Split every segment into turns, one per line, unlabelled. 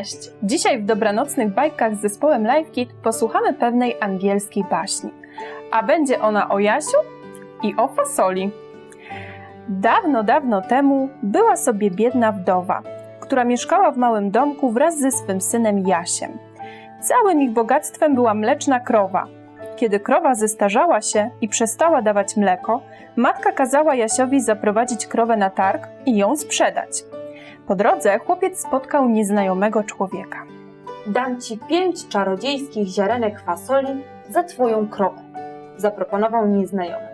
Cześć! Dzisiaj w dobranocnych bajkach z zespołem Live posłuchamy pewnej angielskiej baśni. A będzie ona o Jasiu i o fasoli. Dawno, dawno temu była sobie biedna wdowa, która mieszkała w małym domku wraz ze swym synem Jasiem. Całym ich bogactwem była mleczna krowa. Kiedy krowa zestarzała się i przestała dawać mleko, matka kazała Jasiowi zaprowadzić krowę na targ i ją sprzedać. Po drodze chłopiec spotkał nieznajomego człowieka.
Dam ci pięć czarodziejskich ziarenek fasoli za twoją krowę, zaproponował nieznajomy.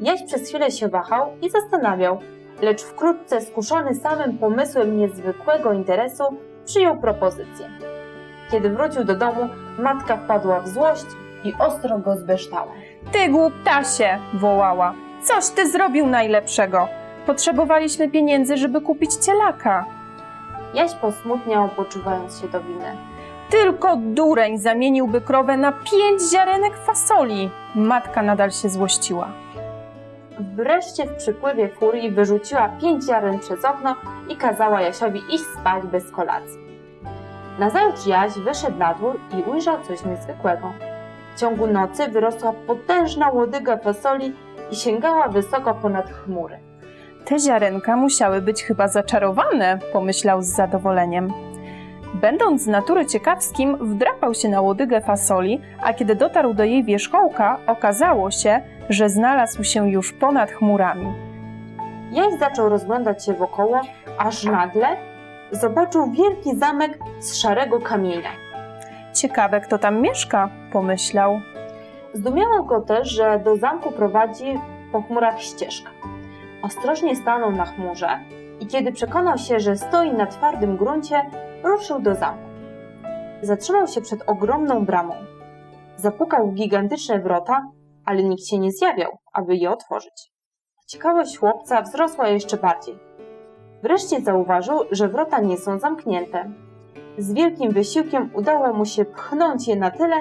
Jaś przez chwilę się wahał i zastanawiał, lecz wkrótce skuszony samym pomysłem niezwykłego interesu przyjął propozycję. Kiedy wrócił do domu, matka wpadła w złość i ostro go zbeształa.
Ty głuptasie! wołała. Coś ty zrobił najlepszego. Potrzebowaliśmy pieniędzy, żeby kupić cielaka.
Jaś posmutniał, poczuwając się do winy.
Tylko dureń zamieniłby krowę na pięć ziarenek fasoli. Matka nadal się złościła.
Wreszcie w przypływie furii wyrzuciła pięć ziaren przez okno i kazała Jasiowi iść spać bez kolacji. Nazajutrz Jaś wyszedł na dwór i ujrzał coś niezwykłego. W ciągu nocy wyrosła potężna łodyga fasoli i sięgała wysoko ponad chmury.
Te ziarenka musiały być chyba zaczarowane, pomyślał z zadowoleniem. Będąc z natury ciekawskim, wdrapał się na łodygę fasoli, a kiedy dotarł do jej wierzchołka, okazało się, że znalazł się już ponad chmurami.
Jaś zaczął rozglądać się wokoło, aż nagle zobaczył wielki zamek z szarego kamienia.
Ciekawe, kto tam mieszka, pomyślał.
Zdumiało go też, że do zamku prowadzi po chmurach ścieżka. Ostrożnie stanął na chmurze i kiedy przekonał się, że stoi na twardym gruncie, ruszył do zamku. Zatrzymał się przed ogromną bramą. Zapukał w gigantyczne wrota, ale nikt się nie zjawiał, aby je otworzyć. Ciekawość chłopca wzrosła jeszcze bardziej. Wreszcie zauważył, że wrota nie są zamknięte. Z wielkim wysiłkiem udało mu się pchnąć je na tyle,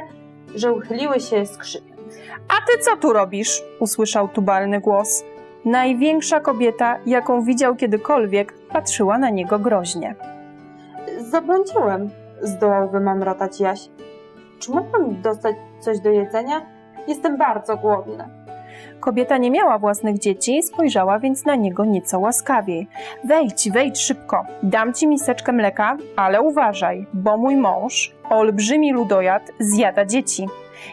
że uchyliły się skrzypią.
A ty co tu robisz? usłyszał tubalny głos. Największa kobieta, jaką widział kiedykolwiek, patrzyła na niego groźnie.
Zabłądziłem, zdołał wymamrotać Jaś. Czy mógłbym dostać coś do jedzenia? Jestem bardzo głodny.
Kobieta nie miała własnych dzieci, spojrzała więc na niego nieco łaskawiej. Wejdź, wejdź szybko, dam ci miseczkę mleka, ale uważaj, bo mój mąż, olbrzymi ludojad, zjada dzieci.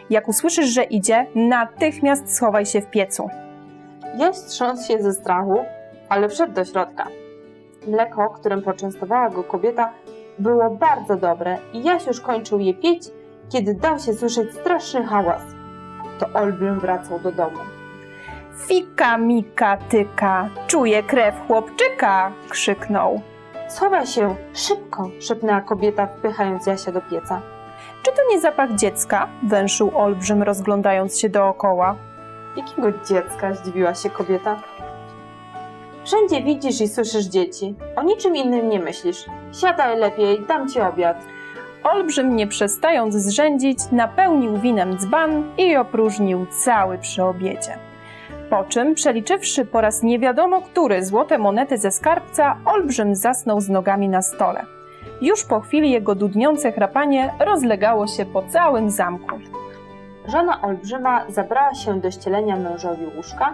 Jak usłyszysz, że idzie, natychmiast schowaj się w piecu.
Jaś trząsł się ze strachu, ale wszedł do środka. Mleko, którym poczęstowała go kobieta, było bardzo dobre i Jaś już kończył je pić, kiedy dał się słyszeć straszny hałas. To olbrzym wracał do domu.
Fika, mika, tyka, czuje krew chłopczyka, krzyknął.
Schowaj się, szybko, szepnęła kobieta, wpychając Jasia do pieca.
Czy to nie zapach dziecka? węszył olbrzym, rozglądając się dookoła.
Jakiego dziecka? zdziwiła się kobieta. Wszędzie widzisz i słyszysz dzieci. O niczym innym nie myślisz. Siadaj lepiej, dam ci obiad.
Olbrzym, nie przestając zrzędzić, napełnił winem dzban i opróżnił cały przy obiedzie. Po czym, przeliczywszy po raz nie wiadomo który złote monety ze skarbca, Olbrzym zasnął z nogami na stole. Już po chwili jego dudniące chrapanie rozlegało się po całym zamku.
Żona olbrzyma zabrała się do ścielenia mężowi łóżka,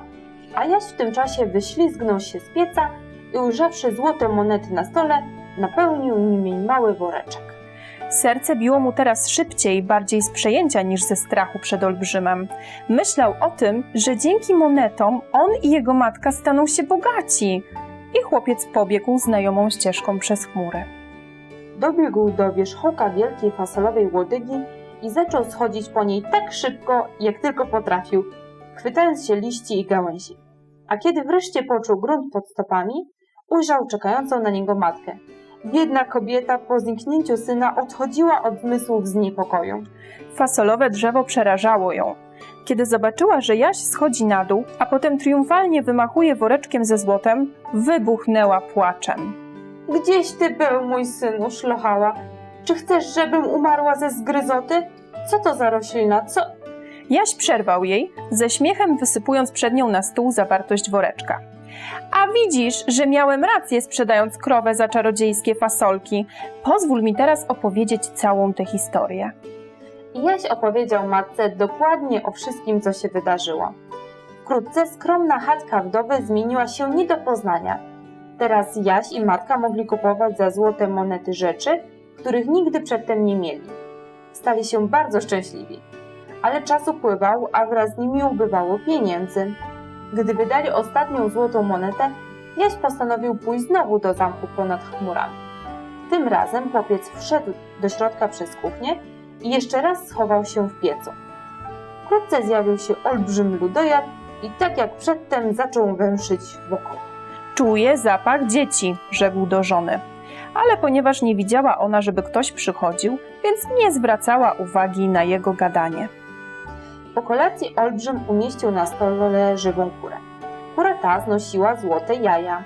a Jaś w tym czasie wyślizgnął się z pieca i ujrzawszy złote monety na stole, napełnił nimi mały woreczek.
Serce biło mu teraz szybciej, bardziej z przejęcia niż ze strachu przed olbrzymem. Myślał o tym, że dzięki monetom on i jego matka staną się bogaci. I chłopiec pobiegł znajomą ścieżką przez chmury.
Dobiegł do wierzchołka wielkiej fasolowej łodygi i zaczął schodzić po niej tak szybko, jak tylko potrafił, chwytając się liści i gałęzi. A kiedy wreszcie poczuł grunt pod stopami, ujrzał czekającą na niego matkę. Biedna kobieta po zniknięciu syna odchodziła od zmysłów z niepokoju.
Fasolowe drzewo przerażało ją. Kiedy zobaczyła, że Jaś schodzi na dół, a potem triumfalnie wymachuje woreczkiem ze złotem, wybuchnęła płaczem.
Gdzieś ty był, mój synu, szlochała. Czy chcesz, żebym umarła ze zgryzoty? Co to za roślina? Co?
Jaś przerwał jej, ze śmiechem wysypując przed nią na stół zawartość woreczka. A widzisz, że miałem rację sprzedając krowę za czarodziejskie fasolki. Pozwól mi teraz opowiedzieć całą tę historię.
Jaś opowiedział matce dokładnie o wszystkim, co się wydarzyło. Wkrótce skromna chatka wdowy zmieniła się nie do poznania. Teraz Jaś i matka mogli kupować za złote monety rzeczy, których nigdy przedtem nie mieli. Stali się bardzo szczęśliwi. Ale czas upływał, a wraz z nimi ubywało pieniędzy. Gdy wydali ostatnią złotą monetę, Jaś postanowił pójść znowu do zamku ponad chmurami. Tym razem chłopiec wszedł do środka przez kuchnię i jeszcze raz schował się w piecu. Wkrótce zjawił się olbrzym ludojad i tak jak przedtem zaczął węszyć wokół.
Czuję zapach dzieci, rzekł do żony. Ale ponieważ nie widziała ona, żeby ktoś przychodził, więc nie zwracała uwagi na jego gadanie.
Po kolacji olbrzym umieścił na stole żywą kurę. Kura ta znosiła złote jaja.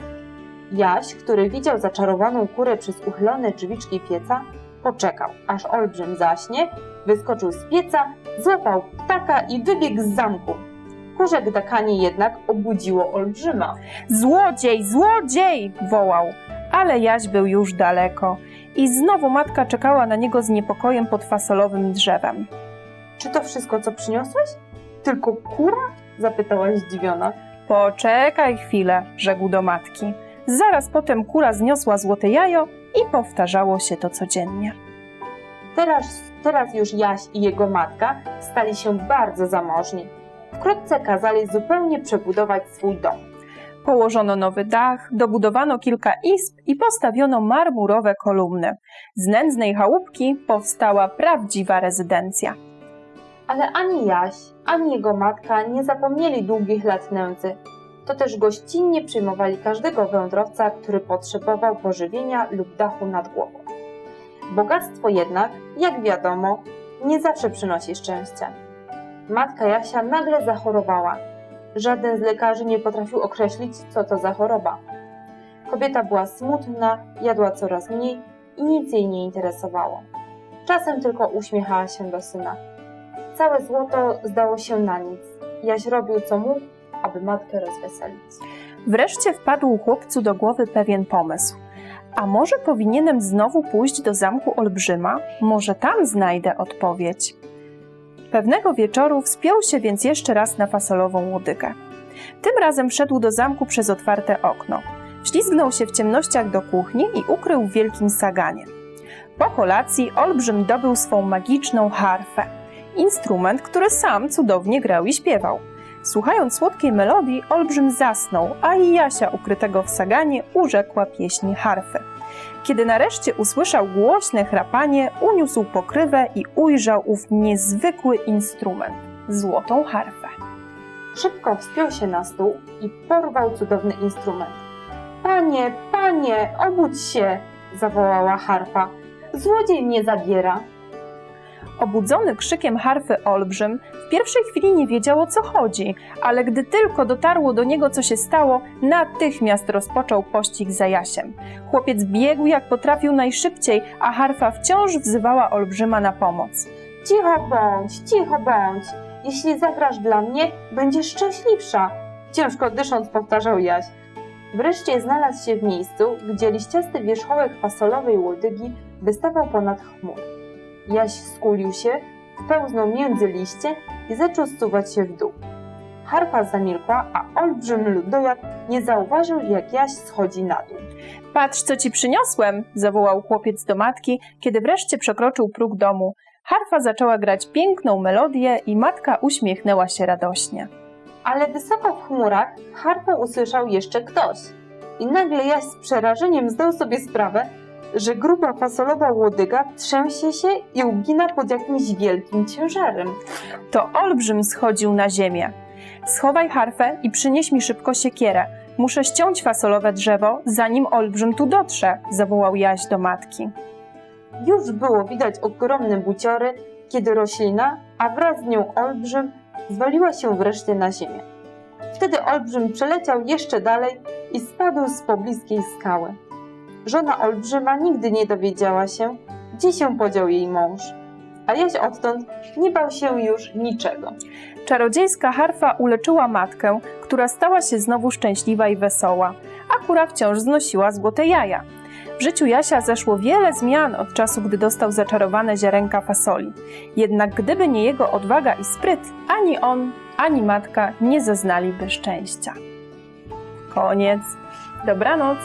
Jaś, który widział zaczarowaną kurę przez uchylone drzwiczki pieca, poczekał, aż olbrzym zaśnie, wyskoczył z pieca, złapał ptaka i wybiegł z zamku. Kurze gdakanie jednak obudziło olbrzyma.
Złodziej, złodziej! wołał, ale Jaś był już daleko i znowu matka czekała na niego z niepokojem pod fasolowym drzewem.
Czy to wszystko, co przyniosłeś? Tylko kura? zapytała zdziwiona.
Poczekaj chwilę, rzekł do matki. Zaraz potem kura zniosła złote jajo i powtarzało się to codziennie.
Teraz, teraz już Jaś i jego matka stali się bardzo zamożni. Wkrótce kazali zupełnie przebudować swój dom.
Położono nowy dach, dobudowano kilka izb i postawiono marmurowe kolumny. Z nędznej chałupki powstała prawdziwa rezydencja.
Ale ani Jaś, ani jego matka nie zapomnieli długich lat nędzy. To też gościnnie przyjmowali każdego wędrowca, który potrzebował pożywienia lub dachu nad głową. Bogactwo jednak, jak wiadomo, nie zawsze przynosi szczęście. Matka Jasia nagle zachorowała. Żaden z lekarzy nie potrafił określić, co to za choroba. Kobieta była smutna, jadła coraz mniej i nic jej nie interesowało. Czasem tylko uśmiechała się do syna. Całe złoto zdało się na nic. Jaś robił co mógł, aby matkę rozweselić.
Wreszcie wpadł chłopcu do głowy pewien pomysł. A może powinienem znowu pójść do zamku Olbrzyma? Może tam znajdę odpowiedź. Pewnego wieczoru wspiął się więc jeszcze raz na fasolową łodygę. Tym razem wszedł do zamku przez otwarte okno. Wślizgnął się w ciemnościach do kuchni i ukrył w wielkim saganie. Po kolacji Olbrzym dobył swą magiczną harfę. Instrument, który sam cudownie grał i śpiewał. Słuchając słodkiej melodii, Olbrzym zasnął, a i Jasia ukrytego w saganie urzekła pieśni harfy. Kiedy nareszcie usłyszał głośne chrapanie, uniósł pokrywę i ujrzał ów niezwykły instrument złotą harfę.
Szybko wspiął się na stół i porwał cudowny instrument. Panie, panie, obudź się! zawołała harfa. Złodziej mnie zabiera.
Obudzony krzykiem harfy Olbrzym w pierwszej chwili nie wiedział o co chodzi, ale gdy tylko dotarło do niego co się stało, natychmiast rozpoczął pościg za Jasiem. Chłopiec biegł jak potrafił najszybciej, a harfa wciąż wzywała Olbrzyma na pomoc.
Cicho bądź, cicho bądź. Jeśli zagrasz dla mnie, będziesz szczęśliwsza. Ciężko dysząc powtarzał Jaś. Wreszcie znalazł się w miejscu, gdzie liściasty wierzchołek fasolowej łodygi wystawał ponad chmur. Jaś skulił się, wpełznął między liście i zaczął zsuwać się w dół. Harpa zamilkła, a olbrzym ludojad nie zauważył, jak Jaś schodzi na dół.
Patrz, co ci przyniosłem! zawołał chłopiec do matki, kiedy wreszcie przekroczył próg domu. Harfa zaczęła grać piękną melodię i matka uśmiechnęła się radośnie.
Ale wysoko w chmurach harpę usłyszał jeszcze ktoś. I nagle Jaś z przerażeniem zdał sobie sprawę, że gruba fasolowa łodyga trzęsie się i ugina pod jakimś wielkim ciężarem.
To olbrzym schodził na ziemię. Schowaj harfę i przynieś mi szybko siekierę. Muszę ściąć fasolowe drzewo, zanim olbrzym tu dotrze, zawołał Jaś do matki.
Już było widać ogromne buciory, kiedy roślina, a wraz z nią olbrzym, zwaliła się wreszcie na ziemię. Wtedy olbrzym przeleciał jeszcze dalej i spadł z pobliskiej skały. Żona olbrzyma nigdy nie dowiedziała się, gdzie się podział jej mąż, a Jaś odtąd nie bał się już niczego.
Czarodziejska harfa uleczyła matkę, która stała się znowu szczęśliwa i wesoła, a kura wciąż znosiła złote jaja. W życiu Jasia zeszło wiele zmian od czasu, gdy dostał zaczarowane ziarenka fasoli. Jednak gdyby nie jego odwaga i spryt, ani on, ani matka nie zaznaliby szczęścia. Koniec. Dobranoc.